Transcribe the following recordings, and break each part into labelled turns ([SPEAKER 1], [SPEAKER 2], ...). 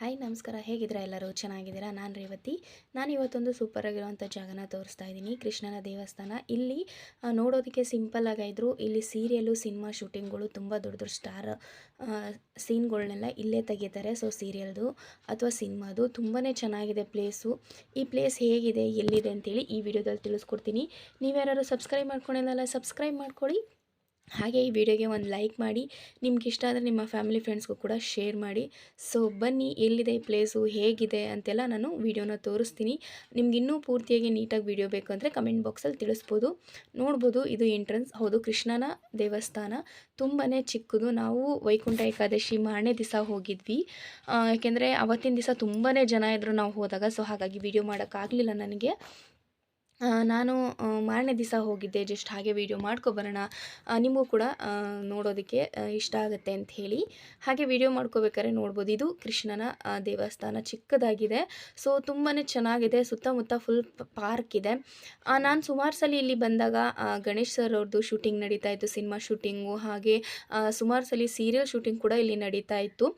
[SPEAKER 1] Hi, ನಮಸ್ಕಾರ. ಹೇಗಿದ್ದೀರಾ ಎಲ್ಲರೂ? ಚೆನ್ನಾಗಿದ್ದೀರಾ? ನಾನು ರೇವತಿ. ನಾನು ಇವತ್ತೊಂದು ಸೂಪರ್ ಆಗಿರುವಂಥ ಜಾಗನ ತೋರಿಸ್ತಾ ಇದ್ದೀನಿ. ಕೃಷ್ಣನ ದೇವಸ್ಥಾನ. ಇಲ್ಲಿ ನೋಡೋದಕ್ಕೆ ಸಿಂಪಲ್ ಆಗಿದ್ರು ಇಲ್ಲಿ ಸೀರಿಯಲು ಸಿನಿಮಾ ಶೂಟಿಂಗ್ಗಳು ತುಂಬ ದೊಡ್ಡ ದೊಡ್ಡ ಸ್ಟಾರ್ ಸೀನ್ಗಳನ್ನೆಲ್ಲ ಇಲ್ಲೇ ತೆಗಿತಾರೆ. ಸೊ ಸೀರಿಯಲ್ದು ಅಥವಾ ಸಿನಿಮಾದು ತುಂಬಾ ಚೆನ್ನಾಗಿದೆ ಪ್ಲೇಸು ಈ ಪ್ಲೇಸ್ ಹೇಗಿದೆ, ಎಲ್ಲಿದೆ ಅಂತೇಳಿ ಈ ವಿಡಿಯೋದಲ್ಲಿ ತಿಳಿಸ್ಕೊಡ್ತೀನಿ. ನೀವ್ಯಾರು ಸಬ್ಸ್ಕ್ರೈಬ್ ಮಾಡ್ಕೊಂಡಿಲ್ಲ ಸಬ್ಸ್ಕ್ರೈಬ್ ಮಾಡ್ಕೊಳ್ಳಿ. ಹಾಗೆ ಈ ವಿಡಿಯೋಗೆ ಒಂದು ಲೈಕ್ ಮಾಡಿ ನಿಮ್ಗೆ ಇಷ್ಟ ಆದರೆ ನಿಮ್ಮ ಫ್ಯಾಮಿಲಿ ಫ್ರೆಂಡ್ಸ್ಗೂ ಕೂಡ ಶೇರ್ ಮಾಡಿ. ಸೊ ಬನ್ನಿ, ಎಲ್ಲಿದೆ ಈ ಪ್ಲೇಸು, ಹೇಗಿದೆ ಅಂತೆಲ್ಲ ನಾನು ವಿಡಿಯೋನ ತೋರಿಸ್ತೀನಿ. ನಿಮ್ಗೆ ಇನ್ನೂ ಪೂರ್ತಿಯಾಗಿ ನೀಟಾಗಿ ವಿಡಿಯೋ ಬೇಕು ಅಂದರೆ ಕಮೆಂಟ್ ಬಾಕ್ಸಲ್ಲಿ ತಿಳಿಸ್ಬೋದು. ನೋಡ್ಬೋದು, ಇದು ಎಂಟ್ರೆನ್ಸ್. ಹೌದು, ಕೃಷ್ಣನ ದೇವಸ್ಥಾನ. ತುಂಬಾ ಚಿಕ್ಕದು. ನಾವು ವೈಕುಂಠ ಏಕಾದಶಿ ಮಾರನೇ ದಿವಸ ಹೋಗಿದ್ವಿ. ಯಾಕೆಂದರೆ ಅವತ್ತಿನ ದಿವಸ ತುಂಬಾ ಜನ ಇದ್ದರು ನಾವು ಹೋದಾಗ. ಸೊ ಹಾಗಾಗಿ ವಿಡಿಯೋ ಮಾಡೋಕ್ಕಾಗಲಿಲ್ಲ ನನಗೆ. ನಾನು ಮಾರನೇ ದಿವಸ ಹೋಗಿದ್ದೆ. ಜಸ್ಟ್ ಹಾಗೆ ವಿಡಿಯೋ ಮಾಡ್ಕೊಬರೋಣ. ನಿಮಗೂ ಕೂಡ ನೋಡೋದಕ್ಕೆ ಇಷ್ಟ ಆಗುತ್ತೆ ಅಂತ ಹೇಳಿ. ಹಾಗೆ ವಿಡಿಯೋ ಮಾಡ್ಕೋಬೇಕಾದ್ರೆ ನೋಡ್ಬೋದು. ಇದು ಕೃಷ್ಣನ ದೇವಸ್ಥಾನ ಚಿಕ್ಕದಾಗಿದೆ. ಸೊ ತುಂಬಾ ಚೆನ್ನಾಗಿದೆ. ಸುತ್ತಮುತ್ತ ಫುಲ್ ಪಾರ್ಕ್ ಇದೆ. ನಾನು ಸುಮಾರು ಸಲ ಇಲ್ಲಿ ಬಂದಾಗ ಗಣೇಶ್ ಸರ್ ಅವ್ರದ್ದು ಶೂಟಿಂಗ್ ನಡೀತಾ ಇತ್ತು. ಸಿನಿಮಾ ಶೂಟಿಂಗು ಹಾಗೆ ಸುಮಾರು ಸಲ ಸೀರಿಯಲ್ ಶೂಟಿಂಗ್ ಕೂಡ ಇಲ್ಲಿ ನಡೀತಾ ಇತ್ತು.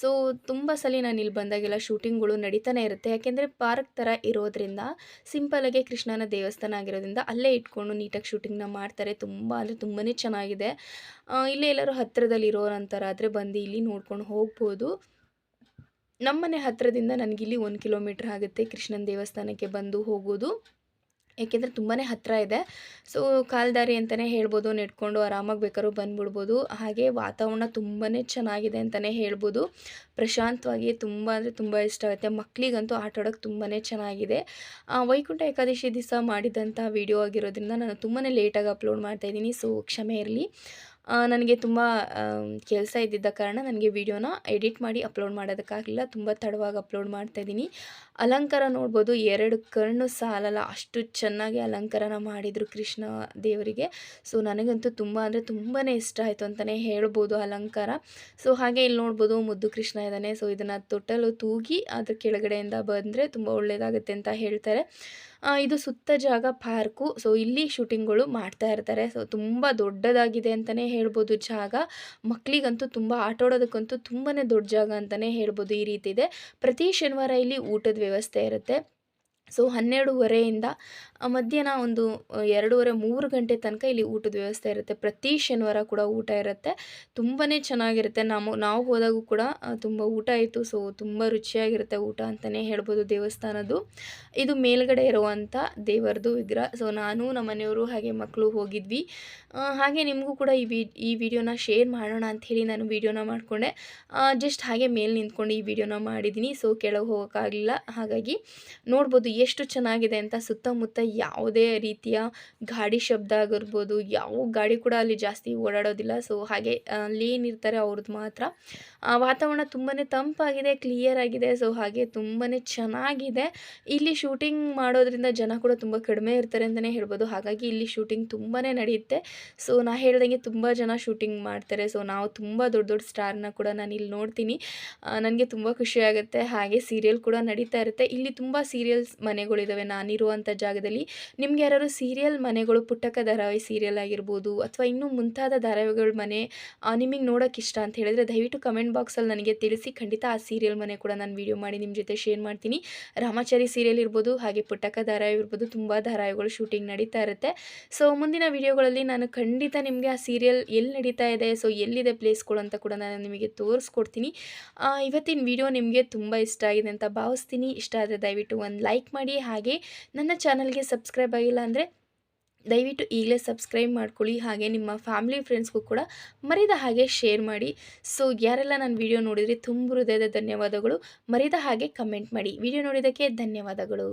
[SPEAKER 1] ಸೊ ತುಂಬ ಸಲ ನಾನು ಇಲ್ಲಿ ಬಂದಾಗೆಲ್ಲ ಶೂಟಿಂಗ್ಗಳು ನಡೀತಾನೆ ಇರುತ್ತೆ. ಯಾಕೆಂದರೆ ಪಾರ್ಕ್ ಥರ ಇರೋದ್ರಿಂದ ಸಿಂಪಲಾಗಿ ಕೃಷ್ಣನ ದೇವಸ್ಥಾನ ಆಗಿರೋದ್ರಿಂದ ಅಲ್ಲೇ ಇಟ್ಕೊಂಡು ನೀಟಾಗಿ ಶೂಟಿಂಗ್ನ ಮಾಡ್ತಾರೆ. ತುಂಬ ಅಂದರೆ ತುಂಬಾ ಚೆನ್ನಾಗಿದೆ. ಇಲ್ಲೇ ಎಲ್ಲರೂ ಹತ್ತಿರದಲ್ಲಿ ಇರೋರಂಥರ ಆದರೆ ಬಂದು ಇಲ್ಲಿ ನೋಡ್ಕೊಂಡು ಹೋಗ್ಬೋದು. ನಮ್ಮನೆ ಹತ್ತಿರದಿಂದ ನನಗಿಲ್ಲಿ ಒಂದು ಕಿಲೋಮೀಟ್ರ್ ಆಗುತ್ತೆ ಕೃಷ್ಣನ ದೇವಸ್ಥಾನಕ್ಕೆ ಬಂದು ಹೋಗೋದು. ಏಕೆಂದರೆ ತುಂಬಾ ಹತ್ತಿರ ಇದೆ. ಸೊ ಕಾಲ್ದಾರಿ ಅಂತಲೇ ಹೇಳ್ಬೋದು, ನೆಡ್ಕೊಂಡು ಆರಾಮಾಗಿ ಬೇಕಾದ್ರೂ ಬಂದುಬಿಡ್ಬೋದು. ಹಾಗೆ ವಾತಾವರಣ ತುಂಬಾ ಚೆನ್ನಾಗಿದೆ ಅಂತಲೇ ಹೇಳ್ಬೋದು. ಪ್ರಶಾಂತವಾಗಿ ತುಂಬ ಅಂದರೆ ತುಂಬ ಇಷ್ಟ ಆಗುತ್ತೆ. ಮಕ್ಕಳಿಗಂತೂ ಆಟ ಆಡೋಕ್ಕೆ ತುಂಬಾ ಚೆನ್ನಾಗಿದೆ. ವೈಕುಂಠ ಏಕಾದಶಿ ದಿವಸ ಮಾಡಿದಂಥ ವಿಡಿಯೋ ಆಗಿರೋದ್ರಿಂದ ನಾನು ತುಂಬಾ ಲೇಟಾಗಿ ಅಪ್ಲೋಡ್ ಮಾಡ್ತಾಯಿದ್ದೀನಿ ಸೊ ಕ್ಷಮೆ ಇರಲಿ. ನನಗೆ ತುಂಬ ಕೆಲಸ ಇದ್ದಿದ್ದ ಕಾರಣ ನನಗೆ ವಿಡಿಯೋನ ಎಡಿಟ್ ಮಾಡಿ ಅಪ್ಲೋಡ್ ಮಾಡೋದಕ್ಕಾಗಲಿಲ್ಲ. ತುಂಬ ತಡವಾಗಿ ಅಪ್ಲೋಡ್ ಮಾಡ್ತಾಯಿದ್ದೀನಿ ಅಲಂಕಾರ ನೋಡ್ಬೋದು, ಎರಡು ಕಣ್ಣು ಸಾಲಲ್ಲ. ಅಷ್ಟು ಚೆನ್ನಾಗಿ ಅಲಂಕಾರನ ಮಾಡಿದರು ಕೃಷ್ಣ ದೇವರಿಗೆ. ಸೊ, ನನಗಂತೂ ತುಂಬ ಅಂದರೆ ತುಂಬಾ ಇಷ್ಟ ಆಯಿತು ಅಂತಲೇ ಹೇಳ್ಬೋದು ಅಲಂಕಾರ. ಸೊ, ಹಾಗೆ ಇಲ್ಲಿ ನೋಡ್ಬೋದು, ಮುದ್ದು ಕೃಷ್ಣ ಇದ್ದಾನೆ. ಸೊ, ಇದನ್ನು ತೊಟ್ಟಲು ತೂಗಿ ಅದ್ರ ಕೆಳಗಡೆಯಿಂದ ಬಂದರೆ ತುಂಬ ಒಳ್ಳೆಯದಾಗುತ್ತೆ ಅಂತ ಹೇಳ್ತಾರೆ. ಇದು ಸುತ್ತ ಜಾಗ ಪಾರ್ಕು. ಸೊ, ಇಲ್ಲಿ ಶೂಟಿಂಗ್ಗಳು ಮಾಡ್ತಾ ಇರ್ತಾರೆ. ಸೊ, ತುಂಬ ದೊಡ್ಡದಾಗಿದೆ ಅಂತಲೇ ಹೇಳ್ಬೋದು. ಜಾಗ ಮಕ್ಕಳಿಗಂತೂ ತುಂಬ ಆಟಾಡೋದಕ್ಕಂತೂ ತುಂಬಾ ದೊಡ್ಡ ಜಾಗ ಅಂತಲೇ ಹೇಳ್ಬೋದು ಈ ರೀತಿ ಇದೆ ಪ್ರತಿ ಶನಿವಾರ ಇಲ್ಲಿ ಊಟದ ವ್ಯವಸ್ಥೆ ಇರುತ್ತೆ. ಸೊ, ಹನ್ನೆರಡೂವರೆಯಿಂದ ಮಧ್ಯಾಹ್ನ ಒಂದು ಎರಡೂವರೆ, ಮೂರು ಗಂಟೆ ತನಕ ಇಲ್ಲಿ ಊಟದ ವ್ಯವಸ್ಥೆ ಇರುತ್ತೆ. ಪ್ರತಿ ಶನಿವಾರ ಕೂಡ ಊಟ ಇರುತ್ತೆ. ತುಂಬಾ ಚೆನ್ನಾಗಿರುತ್ತೆ. ನಾವು ನಾವು ಹೋದಾಗೂ ಕೂಡ ತುಂಬ ಊಟ ಆಯಿತು. ಸೊ, ತುಂಬ ರುಚಿಯಾಗಿರುತ್ತೆ ಊಟ ಅಂತಲೇ ಹೇಳ್ಬೋದು ದೇವಸ್ಥಾನದ್ದು. ಇದು ಮೇಲ್ಗಡೆ ಇರುವಂಥ ದೇವರದು ವಿಗ್ರಹ. ಸೊ, ನಾನು ನಮ್ಮ ಮನೆಯವರು ಹಾಗೆ ಮಕ್ಕಳು ಹೋಗಿದ್ವಿ. ಹಾಗೆ ನಿಮಗೂ ಕೂಡ ಈ ವಿ, ಈ ವಿಡಿಯೋನ ಶೇರ್ ಮಾಡೋಣ ಅಂಥೇಳಿ ನಾನು ವಿಡಿಯೋನ ಮಾಡಿಕೊಂಡೆ. ಜಸ್ಟ್ ಹಾಗೆ ಮೇಲೆ ನಿಂತ್ಕೊಂಡು ಈ ವಿಡಿಯೋನ ಮಾಡಿದ್ದೀನಿ. ಸೊ, ಕೆಳಗೆ ಹೋಗೋಕ್ಕಾಗಲಿಲ್ಲ. ಹಾಗಾಗಿ ನೋಡ್ಬೋದು ಎಷ್ಟು ಚೆನ್ನಾಗಿದೆ ಅಂತ ಸುತ್ತಮುತ್ತ ಯಾವುದೇ ರೀತಿಯ ಗಾಡಿ ಶಬ್ದ ಆಗಿರ್ಬೋದು, ಯಾವ ಗಾಡಿ ಕೂಡ ಅಲ್ಲಿ ಜಾಸ್ತಿ ಓಡಾಡೋದಿಲ್ಲ. ಸೊ ಹಾಗೆ ಅಲ್ಲಿ ಏನಿರ್ತಾರೆ ಅವ್ರದ್ದು ಮಾತ್ರ. ವಾತಾವರಣ ತುಂಬಾ ತಂಪಾಗಿದೆ ಕ್ಲಿಯರ್ ಆಗಿದೆ. ಸೊ ಹಾಗೆ ತುಂಬಾ ಚೆನ್ನಾಗಿದೆ. ಇಲ್ಲಿ ಶೂಟಿಂಗ್ ಮಾಡೋದ್ರಿಂದ ಜನ ಕೂಡ ತುಂಬ ಕಡಿಮೆ ಇರ್ತಾರೆ ಅಂತಲೇ ಹೇಳ್ಬೋದು. ಹಾಗಾಗಿ ಇಲ್ಲಿ ಶೂಟಿಂಗ್ ತುಂಬಾ ನಡೆಯುತ್ತೆ. ಸೊ ನಾ ಹೇಳ್ದಂಗೆ ತುಂಬ ಜನ ಶೂಟಿಂಗ್ ಮಾಡ್ತಾರೆ. ಸೊ ನಾವು ತುಂಬ ದೊಡ್ಡ ದೊಡ್ಡ ಸ್ಟಾರ್ನ ಕೂಡ ನಾನು ಇಲ್ಲಿ ನೋಡ್ತೀನಿ. ನನಗೆ ತುಂಬ ಖುಷಿಯಾಗುತ್ತೆ ಹಾಗೆ ಸೀರಿಯಲ್ ಕೂಡ ನಡೀತಾ ಇರುತ್ತೆ. ಇಲ್ಲಿ ತುಂಬ ಸೀರಿಯಲ್ಸ್ ಮನೆಗಳಿದ್ದಾವೆ ನಾನಿರುವಂಥ ಜಾಗದಲ್ಲಿ ನಿಮ್ಗೆ ಯಾರು ಸೀರಿಯಲ್ ಮನೆಗಳು ಪುಟ್ಟಕ ಧಾರಾವಾಹಿ ಸೀರಿಯಲ್ ಆಗಿರ್ಬೋದು ಅಥವಾ ಇನ್ನೂ ಮುಂತಾದ ಧಾರಾವಾಹಿಗಳ ಮನೆ ನಿಮಗೆ ನೋಡೋಕೆ ಇಷ್ಟ ಅಂತ ಹೇಳಿದ್ರೆ ದಯವಿಟ್ಟು ಕಮೆಂಟ್ ಬಾಕ್ಸಲ್ಲಿ ನನಗೆ ತಿಳಿಸಿ. ಖಂಡಿತ ಆ ಸೀರಿಯಲ್ ಮನೆ ಕೂಡ ನಾನು ವೀಡಿಯೋ ಮಾಡಿ ನಿಮ್ಮ ಜೊತೆ ಶೇರ್ ಮಾಡ್ತೀನಿ. ರಾಮಾಚಾರಿ ಸೀರಿಯಲ್ ಇರ್ಬೋದು, ಹಾಗೆ ಪುಟ್ಟಕ ಧಾರಾವಾಹಿ ಇರ್ಬೋದು, ತುಂಬ ಧಾರಾವಾಹಿಗಳು ಶೂಟಿಂಗ್ ನಡೀತಾ ಇರುತ್ತೆ. ಸೊ ಮುಂದಿನ ವಿಡಿಯೋಗಳಲ್ಲಿ ನಾನು ಖಂಡಿತ ನಿಮಗೆ ಆ ಸೀರಿಯಲ್ ಎಲ್ಲಿ ನಡೀತಾ ಇದೆ ಸೊ ಎಲ್ಲಿದೆ ಪ್ಲೇಸ್ಗಳು ಅಂತ ಕೂಡ ನಾನು ನಿಮಗೆ ತೋರಿಸ್ಕೊಡ್ತೀನಿ. ಇವತ್ತಿನ ವಿಡಿಯೋ ನಿಮಗೆ ತುಂಬ ಇಷ್ಟ ಆಗಿದೆ ಅಂತ ಭಾವಿಸ್ತೀನಿ. ಇಷ್ಟ ಆದರೆ ದಯವಿಟ್ಟು ಒಂದು ಲೈಕ್ ಮಾಡಿ. ಹಾಗೆ ನನ್ನ ಚಾನಲ್ಗೆ ಸಬ್ಸ್ಕ್ರೈಬ್ ಆಗಿಲ್ಲ ಅಂದರೆ ದಯವಿಟ್ಟು ಈಗಲೇ ಸಬ್ಸ್ಕ್ರೈಬ್ ಮಾಡ್ಕೊಳ್ಳಿ. ಹಾಗೆ ನಿಮ್ಮ ಫ್ಯಾಮಿಲಿ ಫ್ರೆಂಡ್ಸ್ಗೂ ಕೂಡ ಮರಿದ ಹಾಗೆ ಶೇರ್ ಮಾಡಿ. ಸೊ, ಯಾರೆಲ್ಲ ನನ್ನ ವಿಡಿಯೋ ನೋಡಿದರೆ, ತುಂಬ ಹೃದಯದ ಧನ್ಯವಾದಗಳು. ಮರಿದ ಹಾಗೆ ಕಮೆಂಟ್ ಮಾಡಿ. ವಿಡಿಯೋ ನೋಡಿದ್ದಕ್ಕೆ ಧನ್ಯವಾದಗಳು.